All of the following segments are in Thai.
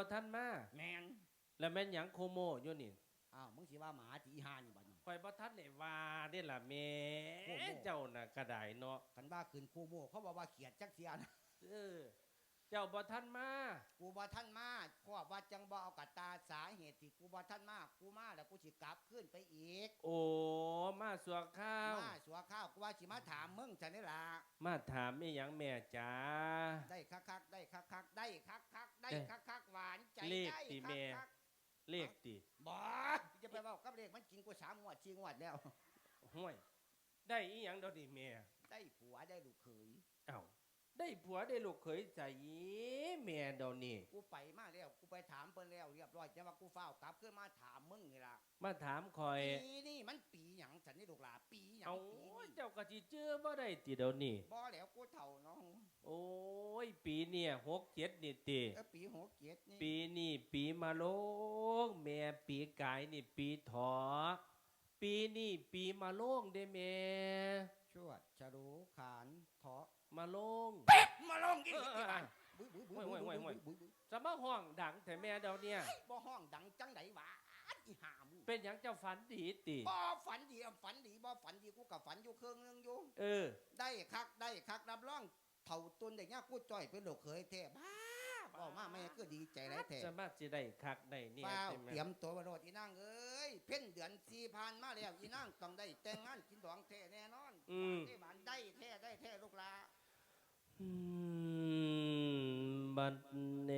บ่ทันมาแมนแล้วแม่นหยังโคโมอยู่นี่อ้าวมึงสิว่าหมาจีอีหานี่บัดนี้ ข่อยบ่ทันได้ว่าเด้ล่ะแม่โคโม่ เจ้าน่ะกระไดเนาะกันว่าคืนกูโม่เขาบอกว่าเขียดจักเสียนะ เออ เจ้าบ่ทันมากูบ่ท่านมาพ่อว่าจังบ่เอากระตาสาเหตุที่กูบ่ท่านมากูมาแล้วกูสิกลับขึ้นไปอีก โอ้มาสัวข้าวมาสัวข้าวกูว่าสิมาถามมึงฉันนี่ล่ะมาถามอีหยังแม่จ๋าได้คักคักๆได้คักคักๆได้คักคักๆได้เอ้ยคักคักๆหวานใจเลขได้สิคัแม่กคักเลขติๆบ่จะไปเว่ากับเลขมันกินกูสามงวดชีงวดแล้วห้วยได้อีหยังดอกนี่แม่ได้ผัวได้ลูกเขยเอ้า ได้ผัวได้ลูกเขยใจแม่เดยวนี้กูไปมาแล้วกูไปถามเพิ่นแล้วเรียบร้อยจะว่ากูเฝ้าวกลับขึ้นมาถามมึงนี่ล่ะมาถามคอยปีนี่มันปีหยังฉันนี่ลูกหลาปีหยังเอาปีนี่เจ้ากะจิเจอบ่ได้ติเดี๋ยวนี้บ่แล้วกูเฒ่าน้องโอ้ยปีเนี่ยหกเจ็ดนี่ติเออปีหกเจ็ดนี่ปีนี่ปีมาโลงแม่ปีกายนี่ปีถอปีนี่ปีมาโลงเด้แม่ชวดฉลูขานเถาะ มาโลงมาลงอีกเออเออเออบุ้ยบุ้ยบุ้ห่วยยห่วยห่วยบุ้ยบุ้ยจะมาห้องดังแต่แม่เดี๋ยวเนี่ยบ่ห้องดังจังไดหวาอีหามึงเป็นหยังเจ้าฝันดีติบ่ฝันดีอะฝันดีบ่ฝันดีกูกับฝันอยู่เครื่องนึงอยู่เออ ได้คักได้คักรับรองเถ่าตุนอย่างเงี้ยกูจ่อยเป็นลูกเขยแท้บ้าบอกมาแม่ก็ดีใจหลายแท้สามารถจะได้คักได้เนี่ยเปล่าใช่ไหมเตรียมตัวมาโดดอีนางเอ้ยเพ่นเดือนสี่พันมาแล้วอีนางต้องได้แต่งงานกินดองแท้แน่นอนอืมได้บานได้แท้ได้แท้ลูกหลาอืมบัดเน ใน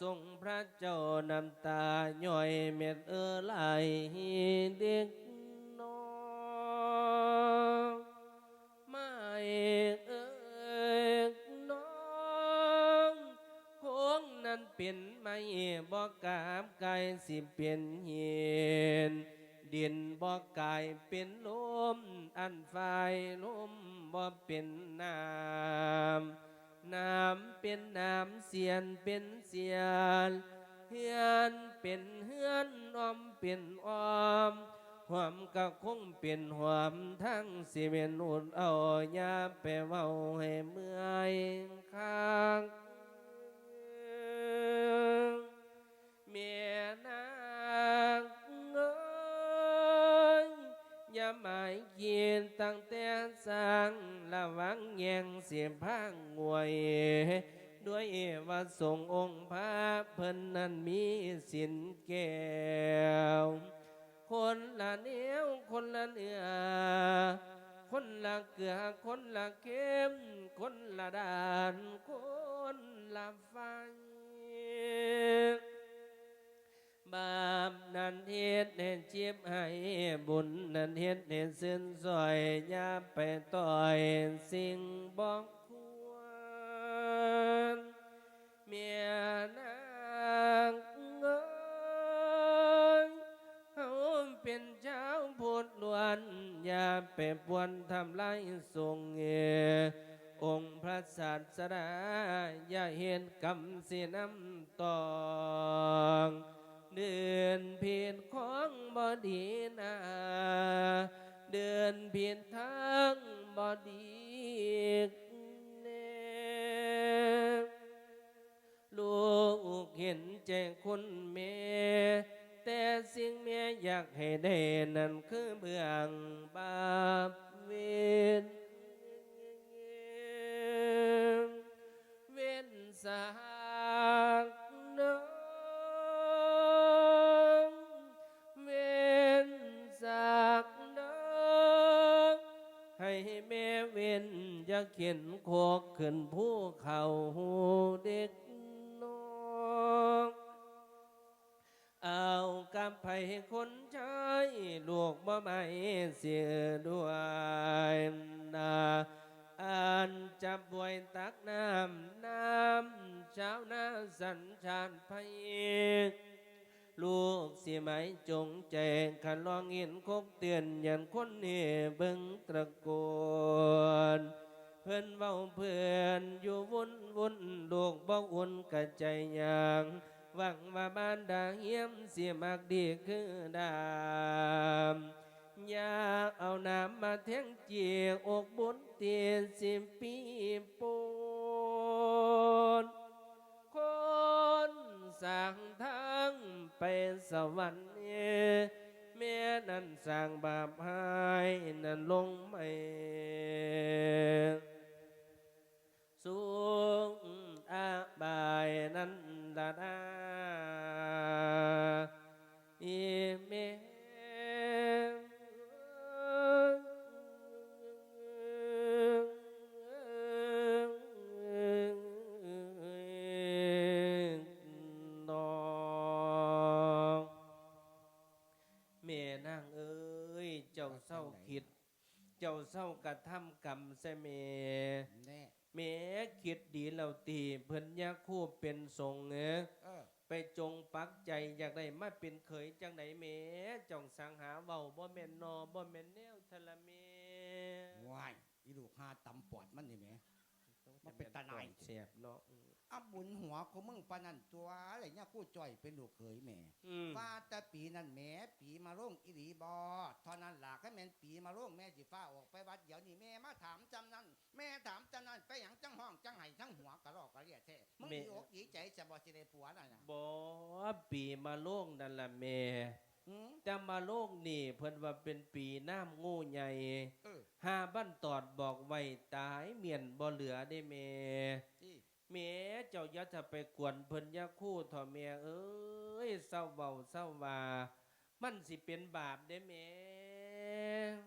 ทรงพระเจ้าน้ำตาย่อยเม็ดเออไหลเด็กน้องไม่เอ่ยน้องคงนั้นเป็นไม่บอกกามกายสิเป็นเหียนดินบ่กายเป็นลมอันไฟลมบ่เป็นน้ำ น้ำเป็นน้ำเสียนเป็นเสียนเฮือนเป็นเฮือนอมเป็นออมหวมก็คงเป็นหวมทั้งสิเมนอุดเอายาไปเว้าให้เมื่อยข้างเมียนาง อย่าหมายเขียนตั้งแต่สร้างระวังแยงเสียพังงวย ด้วยวาทรงองค์พระเพิ่นนั้นมีสินแก้ว คนละเนี้ยวคนละเนื้อคนละเกลือคนละเค็มคนละดานคนละไฟบาป นั้นเฮ็ดให้จีบให้บุญนั้นเฮ็ดให้สิ้นซอยยาไปต่อยสิ่งบอกควรเมียนางเอ้ยเฮาเป็นเจ้าพูดล้วนยาไปปวนทำลายทรงเอองค์พระศาสดาอย่าเห็นกรรมสิน้ำตอง เดือนเพียนของบอดีนาเดือนเพียนทางบอดีเนลูกเห็นใจคุณแม่แต่สิ่งแม่อยากให้ได้นั่นคือเบื้องบาปเวร จะเขียนโคกขึ้นภูเขาเด็กน้องเอากับไผคนใช้ลูกบ่ไม่เสียด้วยนาอ่านจับบวยตักน้ำน้ำเช้าหน้าสัญชาติไพลูกสิไหมจงแจงขันลองเห็นคกเตือนยันคนเห่เบิ่งตระโกน เพื่อนเว้าเพื่อนอยู่วุ่นวุ่นลูกบ่อุ่นกะใจยางหวังว่าบ้านดาเฮียมเสียมากดีคือดามอยากเอาน้ำมาแทงเจียอกบุญเตียนสิบปีปูนคนสร้างทางไปสวรรค์ แม่นั้นสร้างบาปให้นั้นลงไม่สูงอาบายนั้นดาดาอีเมำกรรมใส่แม่แน่แม่คิดดีแล้วตีเพิ่นอยากคู่เป็นทรงเอ้อเออไปจงปักใจอยากได้มาเป็นเขยจังไหนแม่จ้องสังหาเว้าบ่แม่นนอบ่แม่นแนวทะละแม่ว้ายอีลูกหาตำปอดมันนี่แหม มันเป็นตาหน่าย เสียบเนาะ อืมอับบุญหัวของมึงปานนั่นตัวอะไรเนี่ยกูจ่อยเป็นลูกเขยแหม่อืม ว่าแต่ปีนั้นแหม่ปีมาร่งอีหลีบอเท่านั้นล่ะก็แม่นปีมาร่งแม่สิฟ้าออกไปวัดเดี๋ยวนี้แม่มาถามจำนั้น แม่ถามจำนั้นไปหยังจังห้องจังไห้ทั้งหัวกะลอกกะเลียแท้มึงดีอกดีใจจะบ่สิได้ผัวน่ะนะบ่ปีมาโลกนั่นล่ะแม่หืมแต่มาโลกนี่เพิ่นว่าเป็นปีน้ำงูใหญ่เออห้าบ้านตอดบอกไว้ตายเมียนบ่เหลือได้แม่ ที่ แม่เจ้าอย่าจะไปกวนเพิ่นอยาคู่ทอแม่เอ้ยเศร้าเบาเศร้าว่า มันสิเป็นบาปได้แม่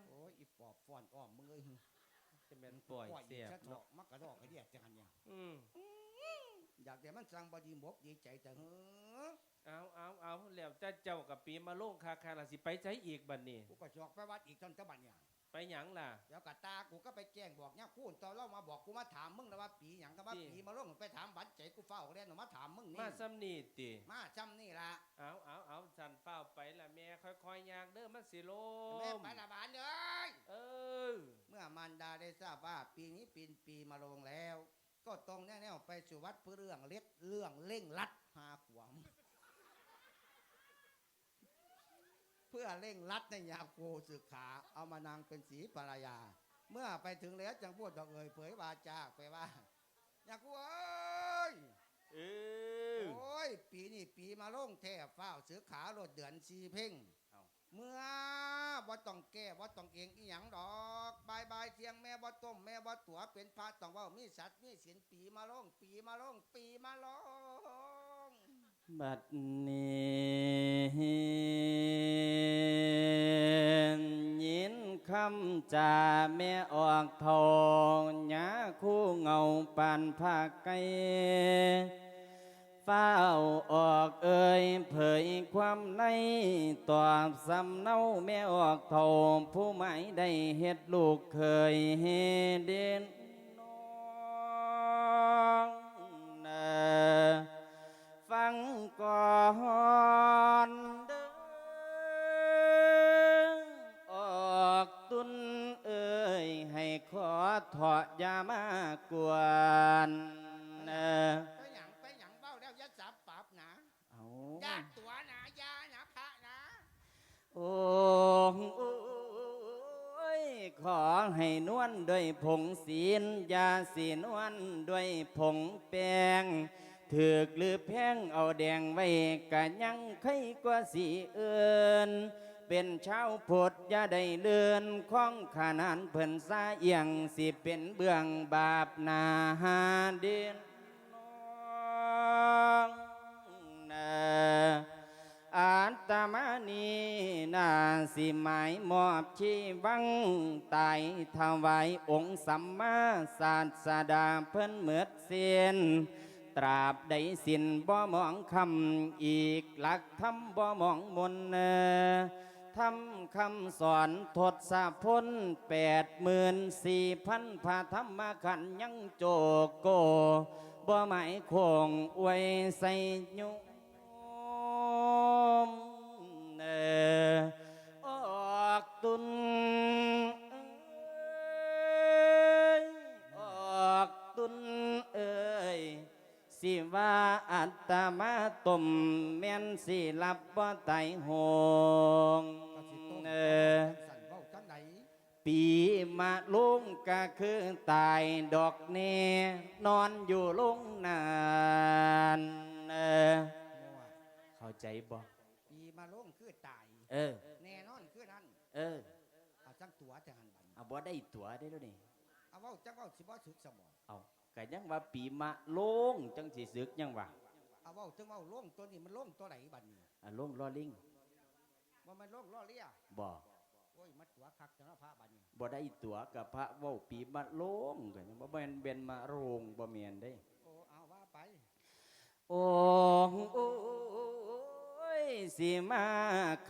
โอ้ยอีปอบฟ้อนอ้อมมึงเอ้ยจะแม่นปล่อยเสียบเนาะเนาะมักกะดอกกะเดียจังหันเนี่ยอืมอยากแต่มันสั่งบดีมกดีใจแต่เฮ้อเอาเอาเอาแล้วจะเจ้ากับปีมาโลกคาคาล่ะสิไปใช้อีกบัดนี้กูก็จอกไปวัดอีกจนจะบัดเนี่ย ไปหยังล่ะ เดี๋ยวกะตากูก็ไปแจ้งบอกเนี่ยคูณตอนเรามาบอกกูมาถามมึงแล้วว่าปีหยังก็ว่าที่ปีมาลงไปถามบัตรใจกูเฝ้าเรียนออกมาถามมึงนี่มาซ้ำนี่ติมาจำนี่ละเอาเอาเอาสันเฝ้าไปละแม่ค่อยๆยางเด้อมันสิโลแม่มไปละบานเลยเออ เมื่อมารดาได้ทราบว่าปีนี้ปีนปีมาลงแล้ว ก็ตรงแน่ๆไปสู่วัดเพื่อเรื่องเล็ดเรื่องเร่งรัดหาขวามเพื่อเร่งรัดในยาโกสึกขาเอามานางเป็นสีภรรยา เมื่อไปถึงแล้วจังพูดดอกเอ่ยเผยวาจาไปว่าอยากกูเอ้ยเออโอ้ย ปีนี้ปีมาลงแท่ฟ้าวเสือขาโลดเดือนสีเพ่งเอาเมื่อบ่ต้องแก้บ่ต้องเองอีหยังดอกบายบายเที่ยงแม่บ่ต้มแม่บ่ตัวเป็นพระต้องเว่ามีสัตว์มีศีลปีมาลง ปีมาลง ปีมาลง บัดนี้ยิน คำจ่าแม่ออกทองหญ้าคู่เงาปานภาคไก่เฝ้าออกเอ่ยเผยความในตอบสำเนาแม่ออกทองผู้หมายได้เฮ็ดลูกเคยเฮเด่น ขอถอดยามากวนเออไปหยังไปหยังเบ้าแล้วยัดสับปรับนะเอาญาติตัวนะยานะพระนะ โอ้ยขอให้นวลด้วยผงศีลยาสีนวลด้วยผงแป้งถือกหรือแพงเอาแดงไว้กะยังไข่กว่าสีเอิน เป็นเช้าวพดอย่าได้เลื่อนข้องขนานเพิ่นซาเอียงสิเป็นเบื้องบาปนาหาเด่นนองเนออาตมานีนาสิหมายมอบชีวังตายถวายองค์สัมมาศาสดาเพิ่นเหมือดเสียนตราบใดสินบ่มองคำอีกหลักธรรมบ่มองมนเนอ ทำคำสอนทศพลแปดหมื่นสี่พันพาธรรมขันยังโจโกบ่หมายคงอวยใส่ยุ อัตมาต้มแม่นสิรับบ่ไตหงก็สิโตเอจัองสั่นเว้าจังไดปีมาลุงก็คือตายดอกเนนอนอยู่ลุงนานเออมั่วเข้าใจบ่ปีมาลงคือตาย เออแน่นอนคือนั่นเออเอาจังตัวแต่หันบัดเอาบ่ได้ตัวได้แล้วนี่เอาเว้าจังเว้าสิบ่สุดสมองเอาก็ยังว่าปีมาลงจังสิสึกยังว่าเอาเว้าจังเว้าลงตัวนี้มันลงตัวไหนบัดนี้อะลงลอลิงว่ามันลงล้อเลียบ่โอ้ยมัดตัวคักจังเนาะพระบัดนี้บ่ได้ตัวกับพระเว้าปีมาลงก็ยังบ่แม่นเป็นมาโรงบ่แม่นเด้โอ้เอาว่าไปโอ้โอ้ยสิมา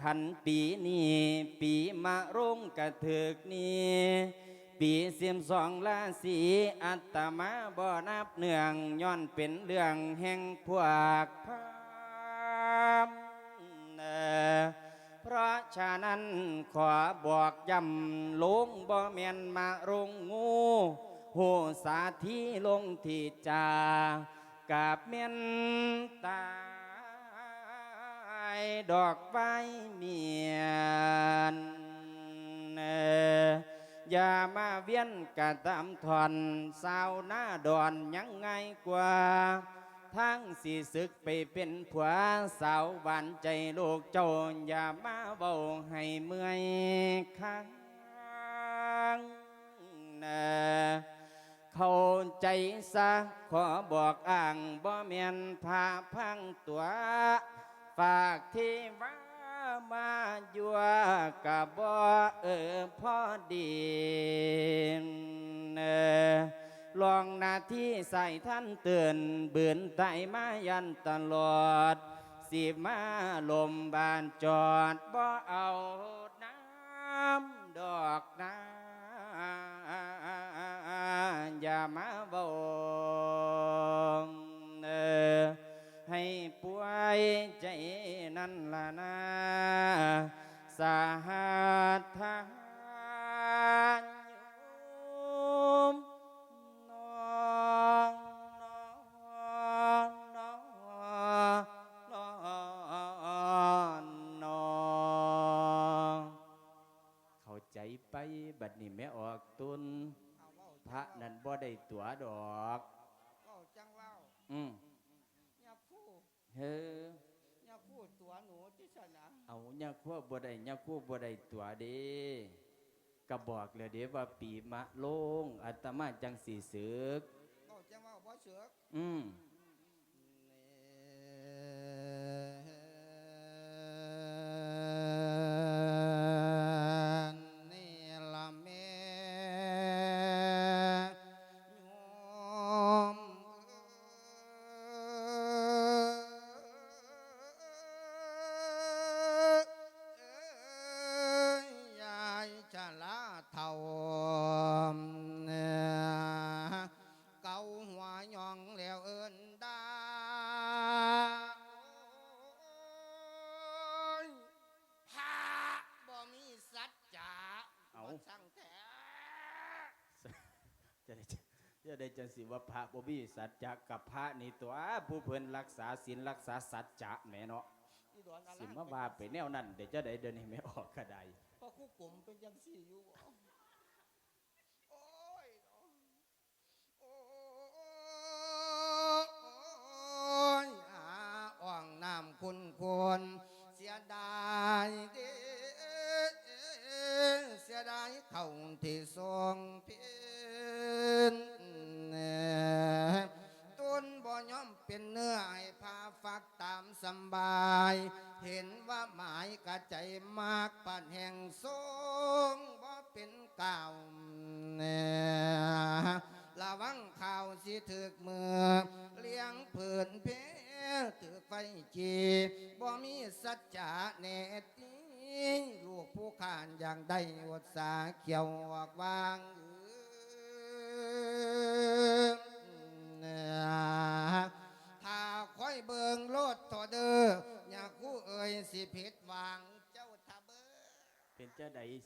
ขันปีนี้ปีมารงกระถึกนี้ ปีเสียมสองราศีอัตมาบ่นับเนืองย้อนเป็นเรื่องแห่งพวกพรามเพราะฉะนั้นขอบอกย้ำลงบ่แม่นมารงงูโหสาธิลงที่จากับเมียนตายดอกไม้เมีย อย่ามาเวียนกะตามทอนสาวหน้าดอนยังไงกว่าทั้งสีศึกไปเป็นผั มาเบาให้เมื่อยข้างเอ่อเข้าใจซะขอบอกอ่างบ่เมียนพาพังตัวกับบ่เออพอดีเออลองนาที่ใส่ท่านเตือนเบือนไตมายันตลอดสิมาลมบานจอดบ่เอาน้ำดอกน้ำอย่ามาบง ได้ตัวดอกเว้าจังเว้าอืมอย่าพูดเฮ้ออย่าพูดตัวหนูที่ชนะเอาญาคัวบ่ได้ญาคัวบ่ได้ตัวเด้ก็บอกแล้วเด้ว่าปีมะโลงอาตมาจังสีศึกเว้าจังเว้าบ่เสือกอืม จะได้จังสิว่าพระบ่มีสัจจะกับพระนี่ตัวผู้เพิ่นรักษาศีลรักษาสัจจะแหม่เนาะอีดอนอะไรสิมาว่าไปแนวนั้นเดี๋ยวจะได้เดินให้แม่ออกก็ได้เพราะคู่กลุ่มเป็นจังสี่อยู่บ่โอ้ยโอ้ยอาอ่องน้ำคุณควรเสียดายเด้เสียดายเขาที่ทรง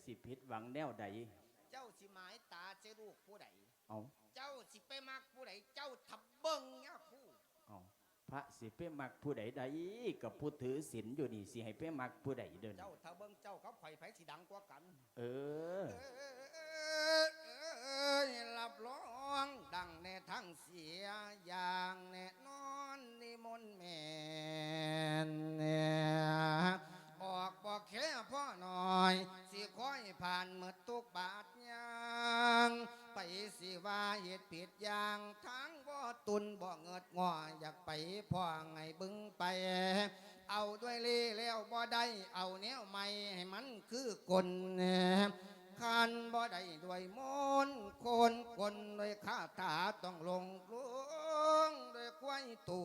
สิผิดหวังแนวใด เจ้าสิหมายตาเจลูกผู้ใด เอาเจ้าสิไปมักผู้ใด เจ้าทับเบิงเนี่ยผู้เอาพระสิไปมักผู้ใดใดกับผู้ถือศีลอยู่นี่สิให้ไปมักผู้ใดเดินเจ้าทับเบิงเจ้าเขาไข่ไผสิดังกว่ากัน เออเอ้ยหลับร้องดังในทั้งเสียอย่างแน่นอนนิมนต์แม่ อกแค่พ่อหน่อย สิค่อยผ่านเมื่อตุกบาทยางไปสิว่าเหตุผิดอย่างทั้งบ่ตุนบ่เงิดงออยากไปพ่อไงบึงไป เอาด้วยเล่แล้วบ่ได้ เอาแนวใหม่ให้มันคือกลคันบ่ได้ด้วยมนคนคนด้วยคาถาต้องลงลวงด้วยควายตู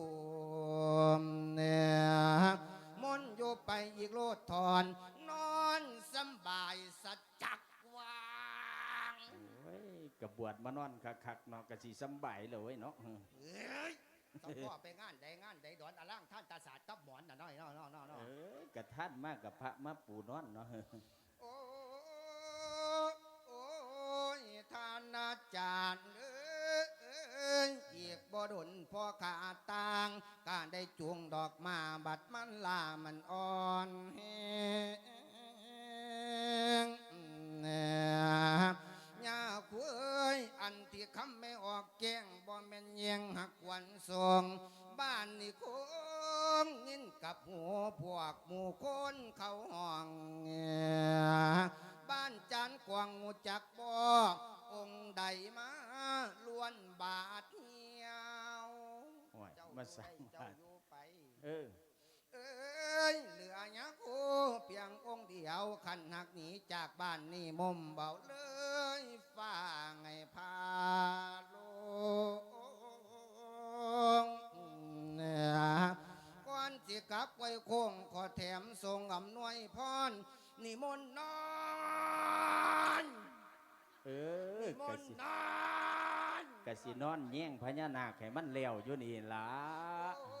มเนี่ย มนต์อยู่ไปอีกโลดทอน นอนสำบายสัจจักวางโอ้ยกระบวดมานอนคักๆเนาะกะสิสำบายเลยเว้ยเนาะ เอ้ยต้องพ่อไปงานใดงานใดดอนอาล่างท่านตาศาสตร์กับหมอนน่ะน้อยน้อยน้อยน้อยน้อยเออกระท่านมากกับพระมาปูนอนเนาะ โอ้โอ้ยท่านอาจารย์เอ้ย อีกบ่ดนพ่อขาต่างการได้จวงดอกมาบัดมันลามันอ่อนแฮงยาคุ้ยอันที่คำไม่ออกแก้งบ่แม่นเยียงหักวันทรงบ้านนี่คงยินกับหัวพวกหมู่คนเขาห้อง บ้านจันกวางงูจักบ่องค์ใดมาล้วนบาทเหี่ยวโอ้ยเจ้ามาอยู่สั่งไปเจ้าบ้าน อยู่ไปเออ เอ้ยเหลือหยาคูเพียงองค์เดียวขันหักหนีจากบ้านนี่มุมเบาเลยฟ้าไงพาลงเนี่ย ก่อนสิกลับไว้คงขอแถมทรงอำนวยพร นิมนต์นอนเออนิมกะนต์สินอนกะสินอนแย่งพญานาคให้มันแล้วอยู่นี่ล่ะโอ้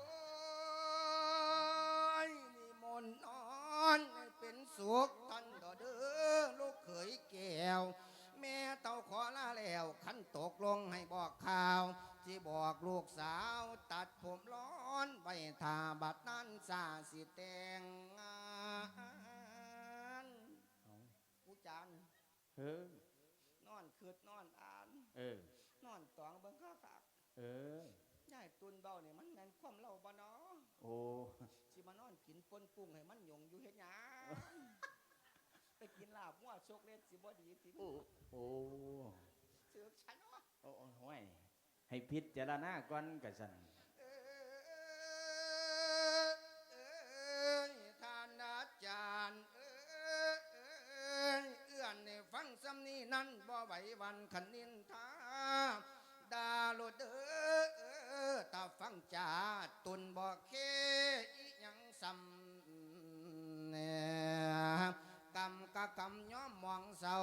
ยนิมนต์นอนให้เป็นสุขท่านดอเด้อลูกเขยแก้ว แม่เต่าขอลาแล้วขันตกลงให้บอกข่าว ที่บอกลูกสาวตัดผมร้อนใบทาบัดนั้นสาสิแต่งงานกูจัน เออนอนคืดนอนอ่าน เออ นอนตองเบิ่งข้าวคักเออยายตุนเบาเนี่ยมันแม่นความเล่าบ่เนาะโอ้สิมานอนกินปนปรุงให้มันหยงอยู่เฮ็ดหยังไปกินลาบมั่วโชคเล็ดสิบ่ดีติโอ้โอ้เสือกฉันเนาะโอ้โอ้ห้วยให้พิจารณาก่อนกะสันเอ้ยเอ้ยท่านอาจารย์เอ้ย ฟังซ้ำนี้นั่นบ่ไหววันขันนินทาดาโลดเดออตาฟังจ่าตุนบ่เคอีหยังซ้ำเนี่ยกำกะกำย้อมมองเศร้า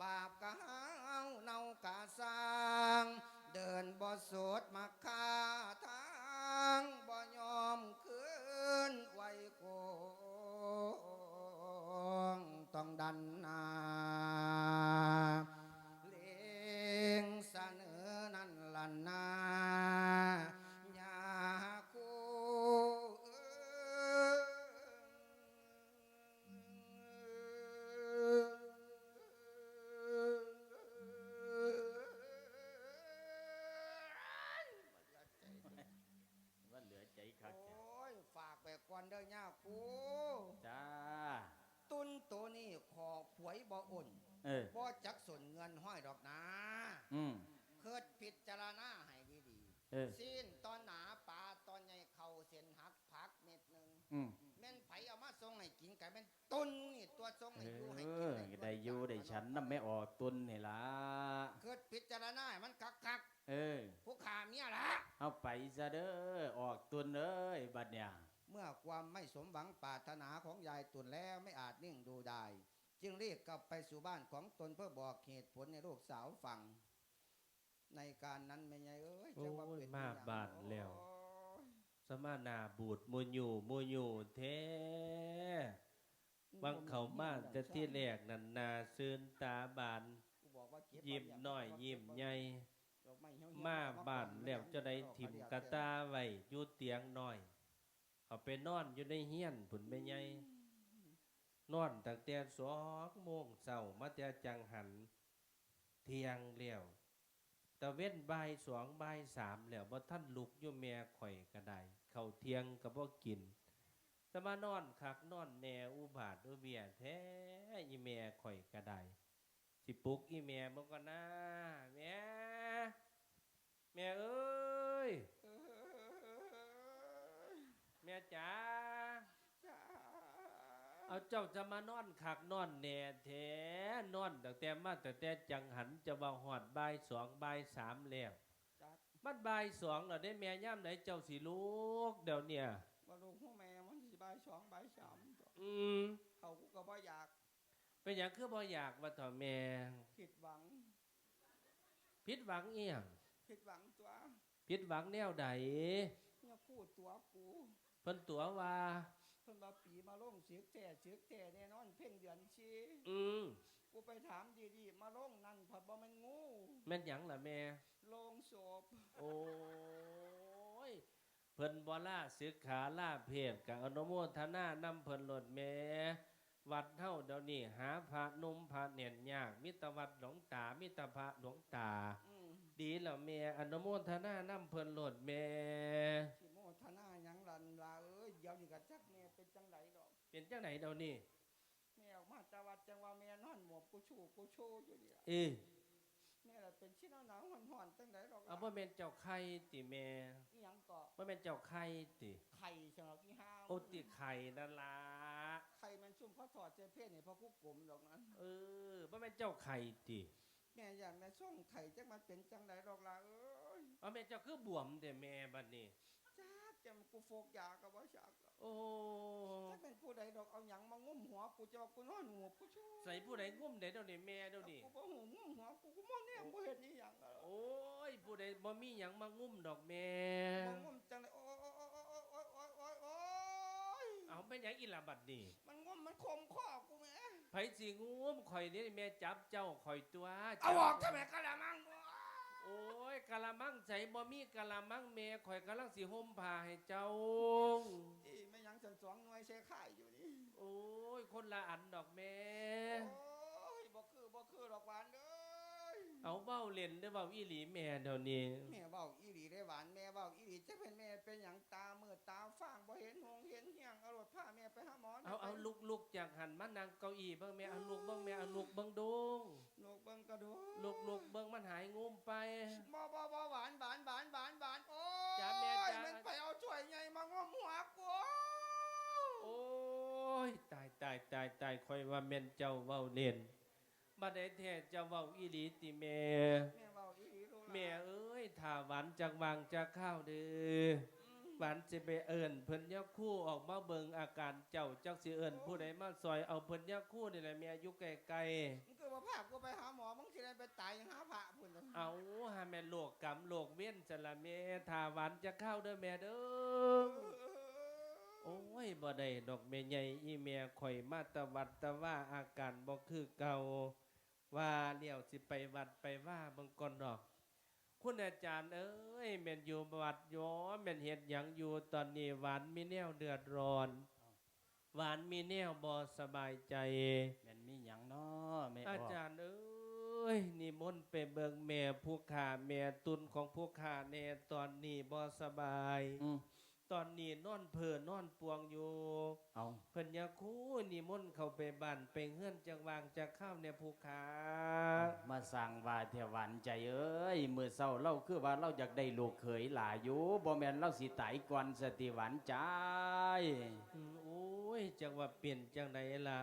บาปกะหาวเนากะสร้าง เดินบ่สดมาคาทางบ่ยอมคืนไว้โคงต้องดัน เออๆสิ้นตอนหนาปลาตอนใหญ่เข่าเส้นหักพักเม็ดหนึ่งอืมแม่นไผเอามาส่งให้กินกันแม่นตุนนี่ตัวส่งเอให้อยู่ให้อกินได้อยู่ได้ฉันน้ำไม่ออกตุนนี่ล่ะเคิดพิจารณาให้มันคักเเออผู้ขาเมียละเอาไปซะเด้อออกตุนเอ้ยบัดเนี่ยเมื่อความไม่สมหวังปรารถนาของยายตุนแล้วไม่อาจนิ่งดูได้ จึงรีบกลับไปสู่บ้านของตนเพื่อบอกเหตุผลในลูกสาวฟัง ในการนั้นแม่ยายเอ้ยโอ้จะว่ายเป็นมาอย่งบ้านแล้ว โอ้ยสมานาบูดมูอยู่มูอยู่แท้บางเขามาจะที่แรกนันนาซื่นตาบาน กูบอกว่าเก็บยิ้มไว้น้อยเก็บไว้ยิ้มใหญ่ดอกไเหี่ยวๆมาเอบ้านปั่แล้วจะได้เอาถิ่มเอกระตาไว้อยู่เตียงน้อยเขาไปนอนอยู่ในเฮียนผุนไม่ใหญ่นอนตั้งแต่สองโมงเช้ามาแต่จังหัน เที่ยงแล้ว ตะเว้นบ่ายสองบ่ายสามแล้วบ่ท่านลุกอยู่แม่ข่อยก็ได้เข้าวเที่ยงก็บ่กินสมานอนคักนอนแหนอุบาทอุเบียแท้อีแม่ข่อยก็ได้สิปลุกอีแม่บ่ก็นะแม่แม่เอ้ยเอ้ยแม่จ๋าจ้า เอาเจ้าจะมานอนคักนอนแหน่แท้นอนตั้งแต่มาตั้งแต่จังหันจะว่าหอดบ่ายสองบ่ายสามแล้วจักมันบ่ายสองแล้วได้แม่ย่ำไหนเจ้าสิลูกเดี๋ยวเนี่ยว่าลูกหัวแม่มันสิบายสองบายสามตัวอืมเขากูก็บ่อยาก เป็นอย่างคือบ่อยากว่าต่อแม่ผิดหวังผิดหวังเอียงผิดหวังตัวผิดหวังแนวใดเนี่ยพูดตัวกูเพิ่นตัวว่าเพิ่นว่าปีมาลงเสียกแต่เสียกแต่แน่นอน เพ่งเดือนชีอืมกูไปถามดีๆ มาลงนั่นผัดบ่แมันงูแม่นหยังล่ะแม่ ลงศพโอ้ย เพิ่นบ่ล่าศึกขาล่าเพศกับอนุโมทนานำเพิ่นโลดแม่ วัดเฮาเดี๋ยวนี้หาพระหนุ่มพระเนียนยากมิตรวัดหลวงตามิตรพระหลวงตา อืมดีแล้วแม่อนุโมทนานำเพิ่นโลดแม่ สิ เป็นจังไหนเดี๋ยวนี้แม่ออกมาแตะวัดจังว่าแม่นอนหมอบกูชูกูโชอยู่นี่ล่ะเอ้ยแม่ล่ะเป็นชิ้นหนาวๆห่อนๆจังไดดอกเอาบ่แม่นเจ้าไข่ติแม่อีหยังก็บ่แม่นเจ้าไข่ติไข่สำหรับที่ห้ามโอติไข่นั่นล่ะไข่มันซุ่มเขาถอดเจเพศนี่เพราะกูกลมดอกนั้นเออบ่แม่นเจ้าไข่ติแม่อยากแม่ส่งไข่จักมันเป็นจังไดดอกล่ะเอ้ยเอาแม่เจ้าคือบวมแต่แม่บัดนี้จ้าจะกูโฟกยากับว่าชักดอก โอ้ถ้าเป็นผู้ใดดอกเอาหยังมางุ้มหัวกูจะว่ากูนอนหัวกูชูใส่ผู้ใดงุ่มใดเดี๋ยวนี้แม่เดี๋ยวนี้กูบ่หูงุ้มหัวกูกูมองเนี่ยกูเห็นนี่หยังอะโอ้ยผู้ใดบ่มีหยังมางุ่มดอกแม่มางุ้มจังเลยโอ้ยโอ้ยโอ้ยโอ้ยโอ้ยโอ้ยโอ้ยเอาเป็นหยังอีหลาบัดนี้มันงุ้มมันคมข้อกูแม่ไผสิงุ่มข่อยนี่แม่จับเจ้าข่อยตัวเอาออกทำไมกะละมังโอ้ยกะละมังใส่บ่มีกะละมังแม่ข่อยกำลังสิห่มผ้าให้เจ้า อีไม่หยังสันสองหน่วยเสข่ายอยู่นี่โอ้ย คนละอันดอกแม่โอ้ยบ่คือบ่คือดอกหวานเด้ยเอาเบ้าเล่นหรือเบ้าอีหลีแม่เดี๋ยวนี้แม่เว้าอีหลีได้หวานแม่เว้าอีหลีจะเป็นแม่เป็นหยังตามืดตาฟางบ่เห็นหงเห็นเหียงเอารถพาแม่ไปหาหมอเอาเอาลุกลุกจากหันมานั่งเก้าอี้เบิ่งแม่เอาลุกเบิ่งแม่เอาลุกเบิ่งดงลูกเบิ่งกระดูลุกลุกเบิ่งมันหายงุ่มไปบ่บ่บ่หวานหวานหวานหวานหวานโอ้ย จ้าแม่จ้า มันไปเอาถ้วยใหญ่มางมหัวกู โอ้ ยตายตายตายตายคอยว่าแม่นเจ้าเว้าเล่นบัดใดแท้เจ้าเว้าอีหลีติแม่แม่เว้าอีหลีรู้ล่ะแม่เอ้ยถ้าหวานจากวางจากข้าวเด้ออืมหวานสิไปเอิ้นเพิ่นยาคู่ออกมาเบิ่งอาการเจ้าจักสิเอิ้นผู้ใดมาซอยเอาเพิ่นยาคู่นี่แหละแม่อยู่ไกลมึงคือว่าพากูไปหาหมอมึงสิได้ไปตายหาพระพุ่นน่ะๆเอาหาแม่นโลกกรรมโลกเว้นจันละแม่ถ้าหวานจากข้าวเด้อแม่เด้อ โอ้ยบ่ได้ดอกแม่ใหญ่อีแม่ข่อยมาแตะวัดแตะว่าอาการบ่คือเก่าว่าเลี้ยวสิไปวัดไปว่าเบิ่งก่อนดอก คุณอาจารย์เอ้ยแม่นอยู่วัดโยมแม่นเฮ็ดหยังอยู่ตอนนี้หวานมีแนวเดือดร้อนหวานมีแนวบ่สบายใจแม่นมีหยังน้อแม่ออาอกจารย์เอ้ยนิมนต์ไปเบิ่งแม่ผู้ขาแม่ตุนของผู้ขาแน่ตอนนี้บ่สบาย อืม ตอนนี้นอนเพิ่นนอนปวงอยู่ เอาเพิ่นอยากคูนิมนต์เข้าไปบ้านไปเฮือนจังวางจะข้าวในภูขามาสั่งว่าเทหวันใจเอ้ยมื้อเช้าเราคือว่าเราอยากได้ลูกเขยหลายอยู่บ่แม่นเราสิตายก่อนสติหวันใจอืมโอ้ยจังว่าเปลี่ยนจังไดล่ะ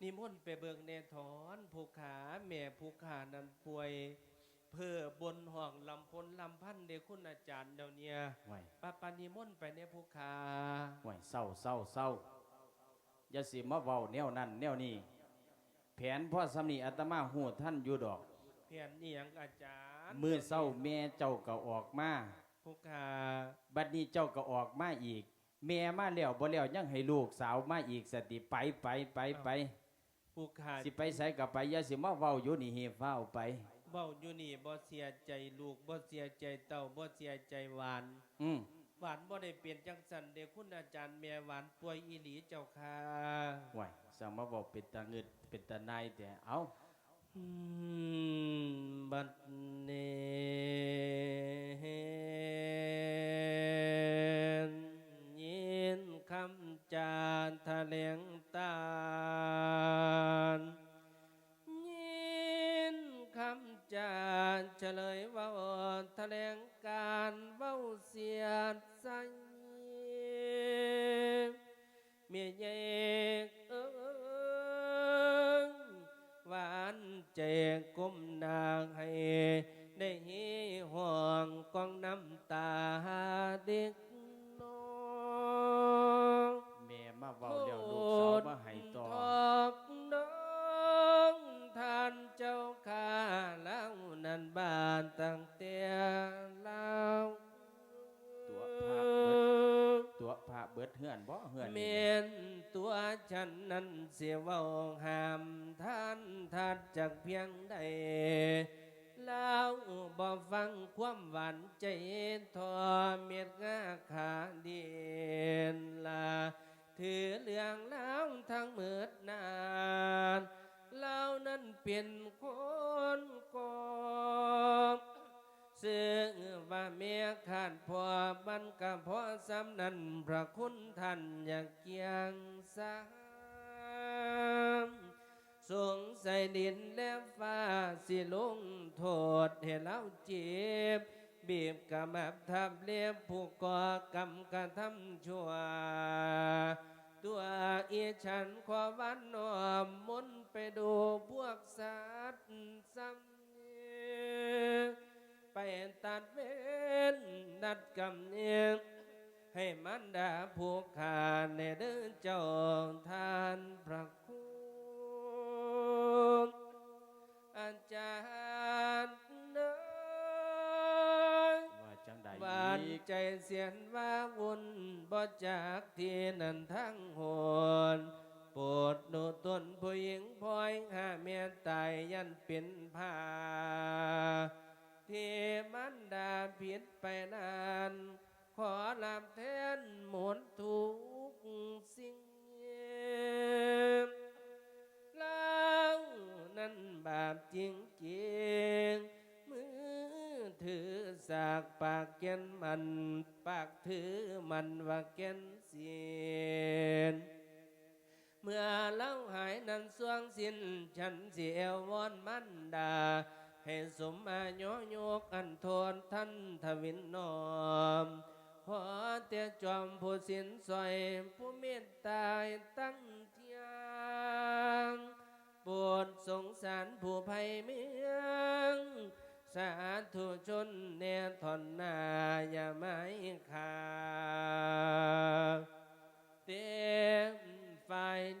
นิมนต์ไปเบิงเนถอนภูขาแม่ภูขานั้นป่วย เเพื่อบนห้องลำพลลำพันธ์เด็กคุณอาจารย์เดี๋ยวเนี้ห่วยปาปานิมนต์ไปในภูคาห่วยเศร้าเศร้าเศร้าอย่าสิมาเว้าแนวนั้นแนวนี้แผนพ่อสำนีอาตมาหูท่านอยู่ดอกเพียนเนียงอาจารย์มือเศร้าแม่เจ้าก็ออกมาภูคาบัดนี้เจ้าก็ออกมาอีก แม่มาแล้วบ่แล้วยังให้ลูกสาวมาอีกสติไปไปไปไปภูคาสิไปใส่กับไปอย่าสิมาเว้าอยู่นี่เฮฟ้าวไป เบ้าอยู่นี่บ่เสียใจลูกบ่เสียใจเต่าบ่เสียใจหวาน อืมหวานบ่ได้เปลี่ยนจังสันเด็กคุณอาจารย์แม่หวานป่วยอีหลีเจ้าค่ะห่วยสามมาบอกเป็นตาเงิดเป็นตานายแต่เอาอืมบัดนี้ยินคำจานทะเลงตาล จาเฉลยว่าแถลงการเว้าเสียดใสเมียเยกเอ้ยหวานเจกก้มนางให้ได้หีห่วงกองน้ำตาเด็กน้องแม่มาเว้าแล้วลูกสาวมาให้ นันบ้านตั้งแต่เล่าตัวพระเบิดตัวพระเบิดเฮือนบ่เฮือนเมนี่นตัวฉันนั้นเสียเว่าห้ามท่านทัดจากเพียงใดแล้วบ่ฟังความหวานใจทอเม็ดงาขาเดียนลาถือเรื่องแล้วทั้งมืดนาน เล่านั้นเป็นคนกอบซึ่งว่าเมียขาดพอบันกับพอสำนันพระคุณท่านอยากเกียงสามสงใส่ดินและฟ้าสิลงโทษให้เล่าเจ็บบีบกำบับทับเลียบผู้ก่อกรรมกระทำชั่ว ตัวอีฉันขอวันนอมมนไปดูพวกสัตว์ซ้ำเนียไปตัดเว้นนัดกำเนียงให้มันดาผู้ขาในเดินเจ้าทานพระคุณอาจารย์ นใจเสียนว่าวุ่นบ่จากที่นั่นทั้งหนปรดดูตนผู้หญิงพลอยหาเมียตายยันเป็นผ้าที่มันดาผิดไปนาน ขอลาบแทนหมดทุกสิ่งล้วนั้นบาปจริงจริง มือถือสากปากเกนมัน ปากถือมันว่าเกนเสียนเมื่อเล่าหายนั้นสวงสิ้น ฉันเสียววอนมันดาให้สมอายุโยกอันโทนท่านทวินนอมขอเตียจอมผู้สินสอยผู้เมตตาตั้งเทียงปรดสงสารผู้ภัยเมือง สาธุชนเนทอนนายาไม่ขาดเต็มไฟ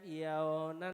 เดียวนั้น